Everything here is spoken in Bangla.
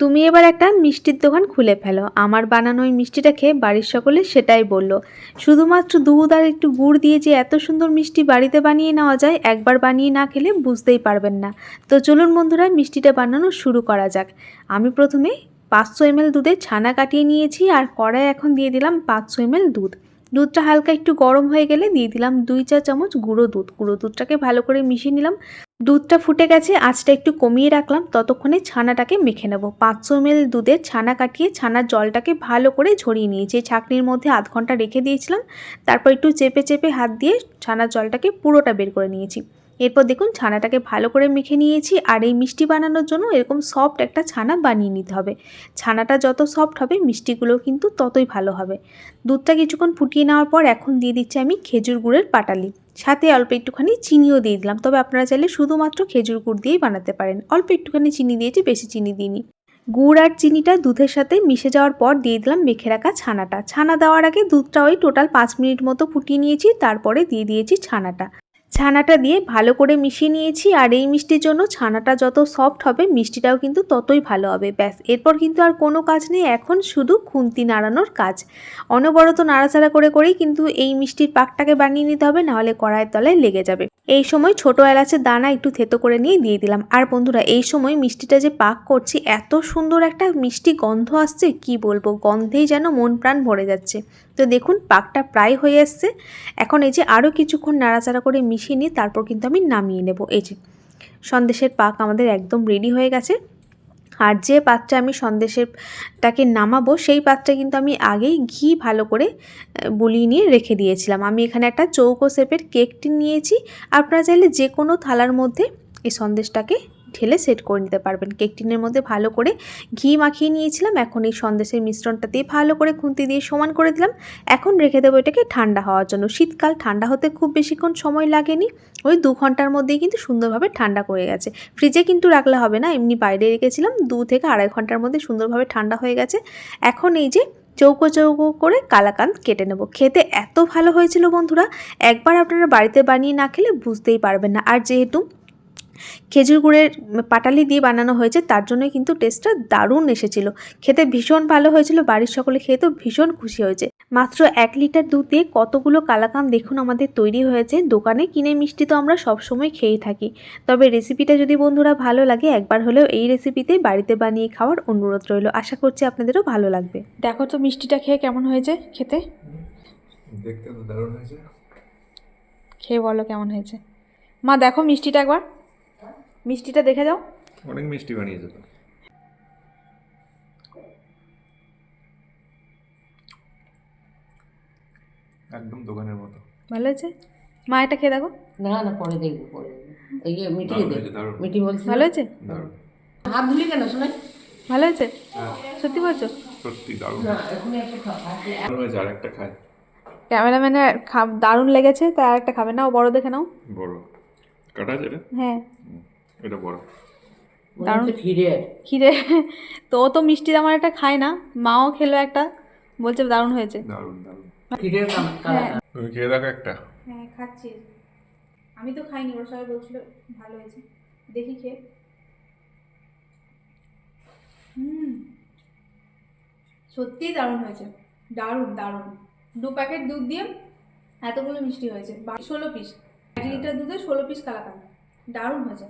তুমি এবার একটা মিষ্টির দোকান খুলে ফেলো। আমার বানানো ওই মিষ্টিটা খেয়ে বাড়ির সকলে সেটাই বলল। শুধুমাত্র দুধ আর একটু গুড় দিয়ে যে এত সুন্দর মিষ্টি বাড়িতে বানিয়ে নেওয়া যায়, একবার বানিয়ে না খেলে বুঝতেই পারবেন না। তো চলুন বন্ধুরা, মিষ্টিটা বানানো শুরু করা যাক। আমি প্রথমে পাঁচশো এমএল দুধে ছানা কাটিয়ে নিয়েছি আর কড়াই এখন দিয়ে দিলাম পাঁচশো এমএল দুধ। দুধটা হালকা একটু গরম হয়ে গেলে দিয়ে দিলাম দুই চা চামচ গুঁড়ো দুধ। গুঁড়ো দুধটাকে ভালো করে মিশিয়ে নিলাম। দুধটা ফুটে গেছে, আঁচটা একটু কমিয়ে রাখলাম, ততক্ষণে ছানাটাকে মেখে নেব। পাঁচশো এমএল দুধের ছানা কাটিয়ে ছানার জলটাকে ভালো করে ঝরিয়ে নিয়েছি। ছাকনির মধ্যে আধ ঘণ্টা রেখে দিয়েছিলাম, তারপর একটু চেপে চেপে হাত দিয়ে ছানার জলটাকে পুরোটা বের করে নিয়েছি। এরপর দেখুন ছানাটাকে ভালো করে মেখে নিয়েছি, আর এই মিষ্টি বানানোর জন্য এরকম সফট একটা ছানা বানিয়ে নিতে হবে। ছানাটা যত সফট হবে, মিষ্টিগুলো কিন্তু ততই ভালো হবে। দুধটা কিছুক্ষণ ফুটিয়ে নেওয়ার পর এখন দিয়ে দিচ্ছি আমি খেজুর গুড়ের পাটালি। সাথে অল্প একটুখানি চিনিও দিয়ে দিলাম। তবে আপনারা চাইলে শুধুমাত্র খেজুর গুড় দিয়েই বানাতে পারেন। অল্প একটুখানি চিনি দিয়েছি বেশি চিনি দিইনি গুড় আর চিনিটা দুধের সাথে মিশে যাওয়ার পর দিয়ে দিলাম মেখে রাখা ছানাটা। ছানা দেওয়ার আগে দুধটা ওই টোটাল পাঁচ মিনিট মতো ফুটিয়ে নিয়েছি, তারপরে দিয়ে দিয়েছি ছানাটা। ছানাটা দিয়ে ভালো করে মিশিয়ে নিয়েছি আর এই মিষ্টির জন্য ছানাটা যত সফট হবে, মিষ্টিটাও কিন্তু ততই ভালো হবে। ব্যাস, এরপর কিন্তু আর কোনো কাজ নেই। এখন শুধু খুন্তি নাড়ানোর কাজ। অনবরত নাড়াচাড়া করে করেই কিন্তু এই মিষ্টির পাকটাকে বানিয়ে নিতে হবে, নাহলে কড়াইয়ের তলায় লেগে যাবে। এই সময় ছোট এলাচের দানা একটু থেতো করে নিয়ে দিয়ে দিলাম। আর বন্ধুরা, এই সময় মিষ্টিটা যে পাক করছি, এত সুন্দর একটা মিষ্টি গন্ধ আসছে, কি বলব? গন্ধেই যেন মন প্রাণ ভরে যাচ্ছে। তো দেখুন, পাকটা প্রায় হয়ে আসছে এখন এই যে আরও কিছুক্ষণ নাড়াচাড়া করে মিশিয়ে নিয়ে তারপর কিন্তু আমি নামিয়ে নেব। এই যে সন্দেশের পাক আমাদের একদম রেডি হয়ে গেছে। আর যে পাত্রে আমি সন্দেশেরটাকে নামাবো, সেই পাত্রে কিন্তু আমি আগেই ঘি ভালো করে বুলিয়ে নিয়ে রেখে দিয়েছিলাম। আমি এখানে একটা চৌকো শেপের কেকটি নিয়েছি। আপনারা চাইলে যে কোনো থালার মধ্যে এই সন্দেশটাকে ঢেলে সেট করে নিতে পারবেন। কেক টিনের মধ্যে ভালো করে ঘি মাখিয়ে নিয়েছিলাম। এখন এই সন্দেশের মিশ্রণটা দিয়ে ভালো করে খুন্তি দিয়ে সমান করে দিলাম। এখন রেখে দেবো এটাকে ঠান্ডা হওয়ার জন্য। শীতকাল ঠান্ডা হতে খুব বেশিক্ষণ সময় লাগেনি। ওই দু ঘণ্টার মধ্যেই কিন্তু সুন্দরভাবে ঠান্ডা করে গেছে। ফ্রিজে কিন্তু রাখলে হবে না। এমনি বাইরে রেখেছিলাম। দু থেকে আড়াই ঘণ্টার মধ্যে সুন্দরভাবে ঠান্ডা হয়ে গেছে। এখন এই যে চৌকো চৌকো করে কালাকান্দ কেটে নেব। খেতে এত ভালো হয়েছিল বন্ধুরা। একবার আপনারা বাড়িতে বানিয়ে না খেলে বুঝতেই পারবেন না। আর যেহেতু খেজুর গুড়ের পাটালি দিয়ে বানানো হয়েছে তার জন্য কিন্তু টেস্টটা দারুণ এসেছিল। খেতে ভীষণ ভালো হয়েছিল বাড়ির সকলে খেয়ে তো ভীষণ খুশি হয়েছে। মাত্র এক লিটার দুধ দিয়ে কতগুলো কালাকান দেখুন আমাদের তৈরি হয়েছে। দোকানে কিনে মিষ্টি তো আমরা সবসময় খেয়েই থাকি। তবে রেসিপিটা যদি বন্ধুরা ভালো লাগে একবার হলেও এই রেসিপিতে বাড়িতে বানিয়ে খাওয়ার অনুরোধ রইল। আশা করছি আপনাদেরও ভালো লাগবে। দেখো তো মিষ্টিটা খেয়ে কেমন হয়েছে খেতে? দেখতে তো দারুণ হয়েছে। খেয়ে বলো কেমন হয়েছে। মা দেখো মিষ্টিটা একবার। মিষ্টিটা দেখে যাও। অনেক মিষ্টি বানিয়েছে তো। একদম দোকানের মতো। ভালো হয়েছে? মা এটা খেয়ে দেখো। না না পরে দেখব পরে। এই যে মিটি দে। মিটি বলছি ভালো হয়েছে? হাত ধুলি কেন শোনাই ভালো হয়েছে? সত্যি বলছো? সত্যি দারুণ। না এখন একটা খাও দারুণ হয়েছে আর একটা খাই। ক্যামেরাম্যানের খা দারুণ লেগেছে তাই আর একটা খাবে না। ও বড় দেখে নাও। বড়। কাটা এটা? হ্যাঁ। এটা বড়। হচ্ছে খিরে তো ও তো মিষ্টি আমার একটা খায় না মাও খেলো একটা বলছে দারুণ হয়েছে। দারুণ দারুণ। ফিরে তুমি খেয়ে দেখো একটা। হ্যাঁ খাচ্ছি। আমি তো খাইনি ওরা সবাই বলছিল ভালো হয়েছে। দেখি খেয়ে। হুম। সত্যিই দারুণ হয়েছে। দারুণ দারুণ। দু প্যাকেট দুধ দিয়ে এতগুলো মিষ্টি হয়েছে। ষোলো পিস। এক লিটার দুধে ষোলো পিস কালাকান দারুণ হয়েছে।